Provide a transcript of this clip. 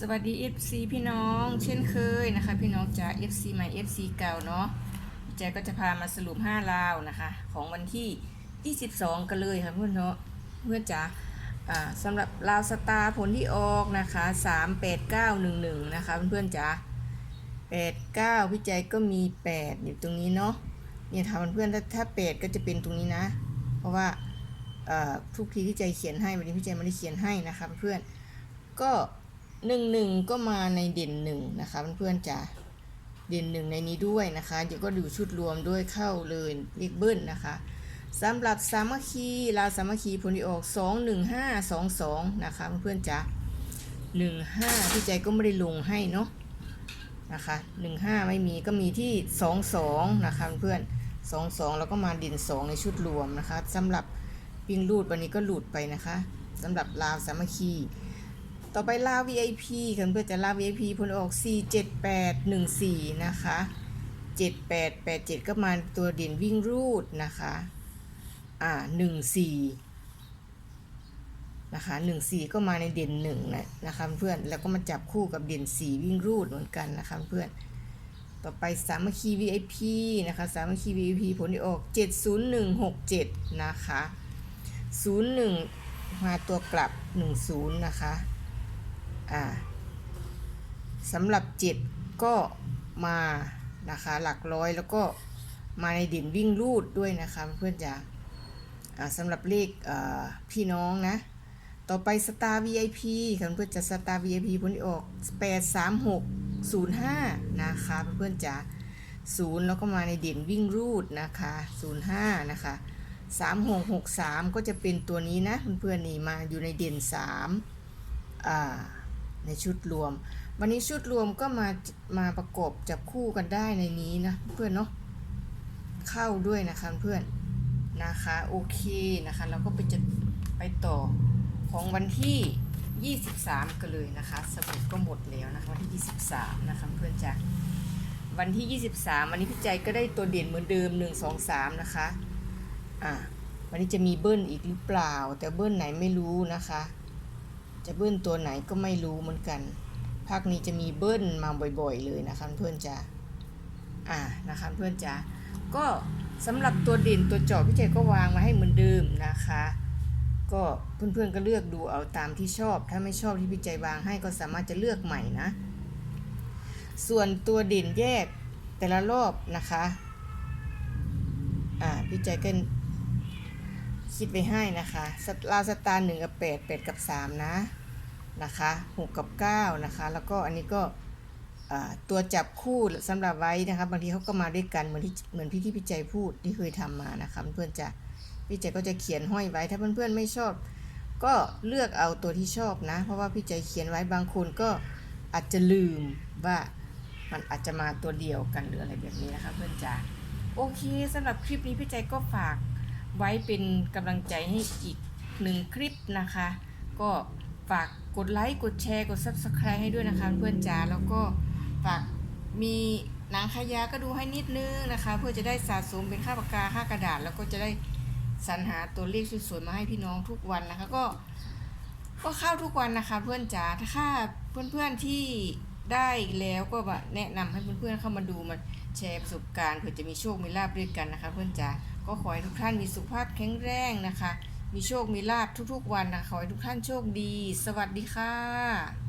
สวัสดี FC พี่น้อง เช่นเคยนะคะ พี่น้องจาก FC ใหม่ FC เก่าเนาะพี่แจก็จะพามาสรุป5ลาวนะคะ ของวันที่ 22 กันเลยค่ะเพื่อนเนาะเพื่อนจ๋าสำหรับลาวสตาร์ผลที่ออกนะคะ 38911 นะคะเพื่อนๆจ๋า89พี่แจ๊คก็มี 8 อยู่ตรงนี้เนาะเนี่ยทำเพื่อนๆถ้าถ้า 8 ก็จะเป็นตรงนี้นะ เพราะว่าทุกทีที่ใจเขียนให้วันนี้พี่ใจไม่ได้เขียนให้นะคะเพื่อนก็ หนึ่งหนึ่งก็มาในเด่นหนึ่งนะคะเพื่อนๆจ๋าเด่นหนึ่งในนี้ด้วยนะคะเดี๋ยวก็ดูชุดรวมด้วยเข้าเลยเลขเบิ้ลนะคะสำหรับสามัคคีลาสามัคคีผลที่ออกสองหนึ่งห้าสองสองนะคะเพื่อนๆจ๋าหนึ่งห้าพี่ใจก็ไม่ได้ลงให้เนาะนะคะหนึ่งห้าไม่มีก็มีที่สองสองนะคะเพื่อนสองสองแล้วก็มาด่นสองในชุดรวมนะคะสำหรับวิ่งรูดวันนี้ก็หลุดไปนะคะสำหรับลาวสามัคคี ต่อไปลาว VIP ค่ะเพื่อนจะลาว VIP ผลออก 47814 นะคะ 7887 ก็มาตัวเด่นวิ่งรูดนะคะ อ่า 14 นะคะ 14 ก็มาในเด่น1นะนะคะเพื่อน แล้วก็มาจับคู่กับเด่น 4 วิ่งรูดเหมือนกันนะคะเพื่อน ต่อไปสามัคคี VIP นะคะ สามัคคี VIP ผลที่ออก 70167 นะคะ 01มาตัวกลับ 10 นะคะ อ่าสำหรับ 7 ก็มานะคะหลักร้อยแล้วก็มาในดินวิ่งรูดด้วยนะคะเพื่อนจ๋าสำหรับเลขพี่น้องนะ ต่อไปสตาร์ VIP ค่ะเพื่อนจะสตาร์ VIP ผลออก 83605 นะคะเพื่อนจ๋า0 แล้วก็มาในเด่นวิ่งรูดนะคะ 05 นะคะ 3663 ก็จะเป็นตัวนี้นะเพื่อนๆนี่มาอยู่ในเด่น3อ่า ในชุดรวม วันนี้ชุดรวมก็มามาประกบจับคู่กันได้ในนี้นะเพื่อนเนาะเข้าด้วยนะคะเพื่อนนะคะโอเคนะคะเราก็ไปจะไปต่อของวันที่ 23 กันเลยนะคะสมุดก็หมดแล้วนะคะวันที่ 23 นะคะเพื่อนจ้ะวันที่ 23 วันนี้พี่ใจก็ได้ตัวเด่นเหมือนเดิม 1 2 3 นะคะอะวันนี้จะมีเบิ้ลอีกหรือเปล่า แต่เบิ้ลไหนไม่รู้นะคะ จะเบิ้ลตัวไหนก็ไม่รู้เหมือนกัน ภาคนี้จะมีเบิ้ลมาบ่อยๆ เลยนะคะเพื่อนจ๋าอ่านะคะเพื่อนจ๋าก็สำหรับตัวเด่นตัวเจาะพี่เจก็วางมาให้เหมือนเดิมนะคะ ก็เพื่อนๆก็เลือกดูเอาตามที่ชอบ ถ้าไม่ชอบที่พี่ใจวางให้ก็สามารถจะเลือกใหม่นะ ส่วนตัวเด่นแยกแต่ละรอบนะคะ อ่าพี่ใจก็ คิดไปให้นะคะสลาสตาร์หนึ่งกับแปดแปดกับสามนะนะคะหกกับเก้านะคะ แล้วก็อันนี้ก็ตัวจับคู่สำหรับไว้นะคะบางทีเขาก็มาด้วยกันเหมือนที่เหมือนพี่ที่พี่ใจพูดที่เคยทำมานะคะเพื่อนจะพี่ใจก็จะเขียนห้อยไว้ ถ้าเพื่อนๆไม่ชอบ ก็เลือกเอาตัวที่ชอบนะ เพราะว่าพี่ใจเขียนไว้บางคนก็อาจจะลืมว่ามันอาจจะมาตัวเดียวกันหรืออะไรแบบนี้นะคะ เพื่อนจ๋าโอเคสำหรับคลิปนี้พี่ใจก็ฝาก ไว้เป็นกำลังใจให้อีกหนึ่งคลิปนะคะ ก็ฝากกดไลค์ กดแชร์ กด Subscribe ให้ด้วยนะคะเพื่อนจ๋าแล้วก็ฝากมีหนังขยาก็ดูให้นิดนึงนะคะ เพื่อจะได้สะสมเป็นค่าปากกาค่ากระดาษ แล้วก็จะได้สรรหาตัวเลขสวยๆมาให้พี่น้องทุกวันนะคะ ก็ก็เข้าทุกวันนะคะ เพื่อนจ๋าถ้าเพื่อนๆที่ ได้แล้วก็แบบแนะนำให้เพื่อนๆเข้ามาดูมาแชร์ประสบการณ์เผื่อจะมีโชคมีลาบด้วยกันนะคะ เพื่อนจ๋าก็ขอให้ทุกท่านมีสุขภาพแข็งแรงนะคะ มีโชคมีลาบทุกๆวันนะขอให้ทุกท่านโชคดี สวัสดีค่ะ